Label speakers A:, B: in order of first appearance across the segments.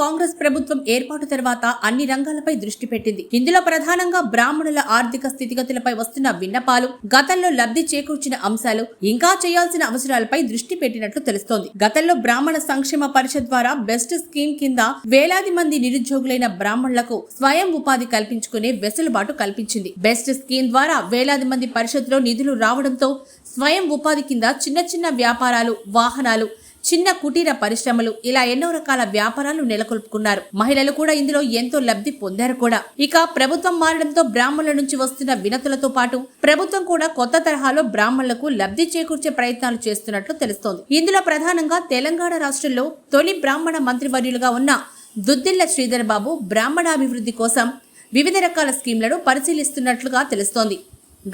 A: Congress ప్రభుత్వం ఏర్పాటు తర్వాత అన్ని రంగాలపై దృష్టి పెట్టింది. ఇందులో ప్రధానంగా బ్రాహ్మణుల ఆర్థిక స్థితిగతులపై వస్తున్న విన్నపాలు గతంలో లబ్ధి చేకూర్చిన అంశాలు ఇంకా చేయాల్సిన అవసరాలపై దృష్టి పెట్టినట్లు తెలుస్తోంది. గతంలో బ్రాహ్మణ సంక్షేమ పరిషత్ ద్వారా బెస్ట్ స్కీమ్ కింద వేలాది మంది నిరుద్యోగులైన బ్రాహ్మణులకు స్వయం ఉపాధి కల్పించుకునే వెసులుబాటు కల్పించింది. బెస్ట్ స్కీమ్ ద్వారా వేలాది మంది పరిషత్లో నిధులు రావడంతో స్వయం ఉపాధి కింద చిన్న చిన్న వ్యాపారాలు వాహనాలు చిన్న కుటీర పరిశ్రమలు ఇలా ఎన్నో రకాల వ్యాపారాలు నెలకొల్పుకున్నారు. మహిళలు కూడా ఇందులో ఎంతో లబ్ధి పొందారు కూడా. ఇక ప్రభుత్వం మారడంతో బ్రాహ్మణుల నుంచి వస్తున్న వినతులతో పాటు ప్రభుత్వం కూడా కొత్త తరహాలో బ్రాహ్మణులకు లబ్ధి చేకూర్చే ప్రయత్నాలు చేస్తున్నట్లు తెలుస్తోంది. ఇందులో ప్రధానంగా తెలంగాణ రాష్ట్రంలో తొలి బ్రాహ్మణ మంత్రివర్యులుగా ఉన్న దుద్దిల్ల శ్రీధర్ బాబు బ్రాహ్మణాభివృద్ధి కోసం వివిధ రకాల స్కీంలను పరిశీలిస్తున్నట్లుగా తెలుస్తోంది.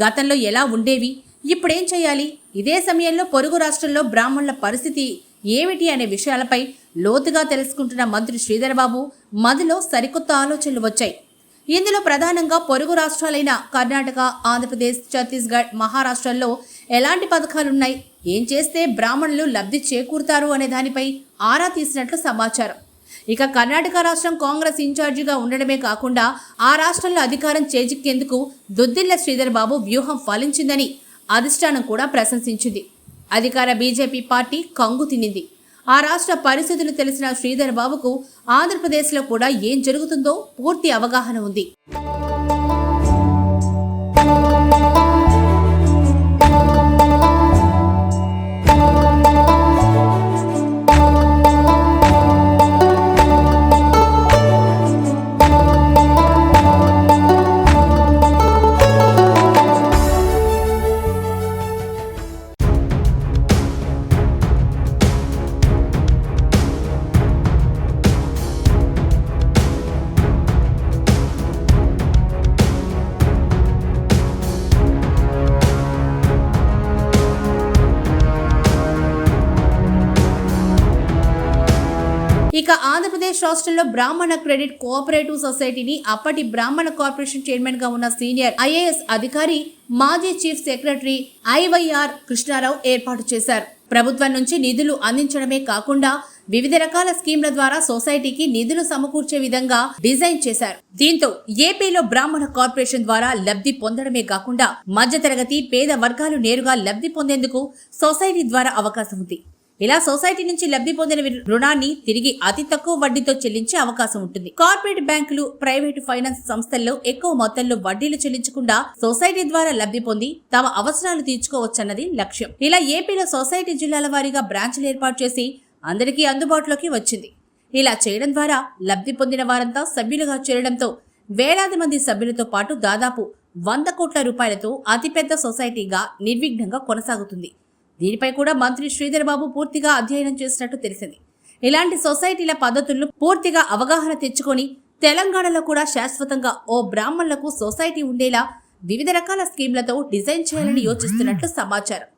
A: గతంలో ఎలా ఉండేవి? ఇప్పుడేం చేయాలి? ఇదే సమయంలో పొరుగు రాష్ట్రంలో బ్రాహ్మణుల పరిస్థితి ఏమిటి అనే విషయాలపై లోతుగా తెలుసుకుంటున్న మంత్రి శ్రీధరబాబు మదిలో సరికొత్త ఆలోచనలు వచ్చాయి. ఇందులో ప్రధానంగా పొరుగు రాష్ట్రాలైన కర్ణాటక ఆంధ్రప్రదేశ్ ఛత్తీస్గఢ్ మహారాష్ట్రల్లో ఎలాంటి పథకాలున్నాయి? ఏం చేస్తే బ్రాహ్మణులు లబ్ధి చేకూరుతారు అనే దానిపై ఆరా తీసినట్లు సమాచారం. ఇక కర్ణాటక రాష్ట్రం కాంగ్రెస్ ఇన్ఛార్జిగా ఉండడమే కాకుండా ఆ రాష్ట్రంలో అధికారం చేజిక్కేందుకు దుద్దిల్ల శ్రీధర్ బాబు వ్యూహం ఫలించిందని అధిష్టానం కూడా ప్రశంసించింది. అధికార బీజేపీ పార్టీ కంగు తినింది. ఆ రాష్ట్ర పరిస్థితులు తెలిసిన శ్రీధర్ బాబుకు ఆంధ్రప్రదేశ్లో కూడా ఏం జరుగుతుందో పూర్తి అవగాహన ఉంది. ఇక ఆంధ్రప్రదేశ్ రాష్ట్రంలో బ్రాహ్మణ క్రెడిట్ కోఆపరేటివ్ సొసైటీని అప్పటి బ్రాహ్మణ కార్పొరేషన్ చైర్మన్గా ఉన్న సీనియర్ ఐఏఎస్ అధికారి మాజీ చీఫ్ సెక్రటరీ ఐవైఆర్ కృష్ణారావు ఏర్పాటు చేశారు. ప్రభుత్వం నుంచి నిధులు అందించడమే కాకుండా వివిధ రకాల స్కీమ్ల ద్వారా సొసైటీకి నిధులు సమకూర్చే విధంగా డిజైన్ చేశారు. దీంతో ఏపీలో బ్రాహ్మణ కార్పొరేషన్ ద్వారా లబ్ధి పొందడమే కాకుండా మధ్యతరగతి పేద వర్గాలు నేరుగా లబ్ధి పొందేందుకు సొసైటీ ద్వారా అవకాశం ఉంది. ఇలా సొసైటీ నుంచి లబ్ధి పొందిన రుణాన్ని తిరిగి అతి తక్కువ వడ్డీతో చెల్లించే అవకాశం ఉంటుంది. కార్పొరేట్ బ్యాంకులు ప్రైవేటు ఫైనాన్స్ సంస్థల్లో ఎక్కువ మొత్తంలో వడ్డీలు చెల్లించకుండా సొసైటీ ద్వారా లబ్ధి పొంది తమ అవసరాలు తీర్చుకోవచ్చన్నది లక్ష్యం. ఇలా ఏపీలో సొసైటీ జిల్లాల వారీగా బ్రాంచ్లు ఏర్పాటు చేసి అందరికీ అందుబాటులోకి వచ్చింది. ఇలా చేయడం ద్వారా లబ్ధి పొందిన వారంతా సభ్యులుగా చేరడంతో వేలాది మంది సభ్యులతో పాటు దాదాపు వంద కోట్ల రూపాయలతో అతిపెద్ద సొసైటీగా నిర్విఘ్నంగా కొనసాగుతుంది. దీనిపై కూడా మంత్రి శ్రీధర్ బాబు పూర్తిగా అధ్యయనం చేసినట్టు తెలిసింది. ఇలాంటి సొసైటీల పద్ధతులను పూర్తిగా అవగాహన తెచ్చుకొని తెలంగాణలో కూడా శాశ్వతంగా ఓ బ్రాహ్మణులకు సొసైటీ ఉండేలా వివిధ రకాల స్కీమ్లతో డిజైన్ చేయాలని యోచిస్తున్నట్లు సమాచారం.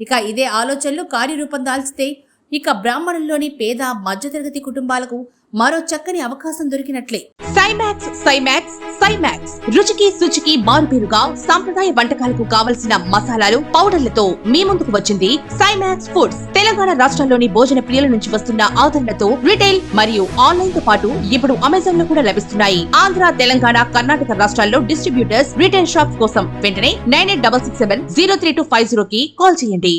A: ఇక ఇదే ఆలోచనలు కార్యరూపం దాల్చితే ఇక బ్రాహ్మణుల్లోని పేద మధ్యతరగతి కుటుంబాలకు మరో చక్కని అవకాశం దొరికినట్లే.
B: సైమాక్స్ సైమాక్స్ సైమాక్స్ రుచికి శుచికి మారుపేరుగా సాంప్రదాయ వంటకాలకు కావలసిన మసాలాలు పౌడర్లతో మీ ముందుకు వచ్చింది సైమాక్స్ ఫుడ్స్ తెలంగాణ రాష్ట్రంలోని భోజన ప్రియుల నుంచి వస్తున్న ఆదరణతో రిటైల్ మరియు ఆన్లైన్తో పాటు ఇప్పుడు అమెజాన్లో కూడా లభిస్తున్నాయి. ఆంధ్ర తెలంగాణ కర్ణాటక రాష్ట్రాల్లో డిస్ట్రిబ్యూటర్స్ రిటైల్ షాప్స్ కోసం వెంటనే nine eight double six seven zero three two five zero కి కాల్ చేయండి.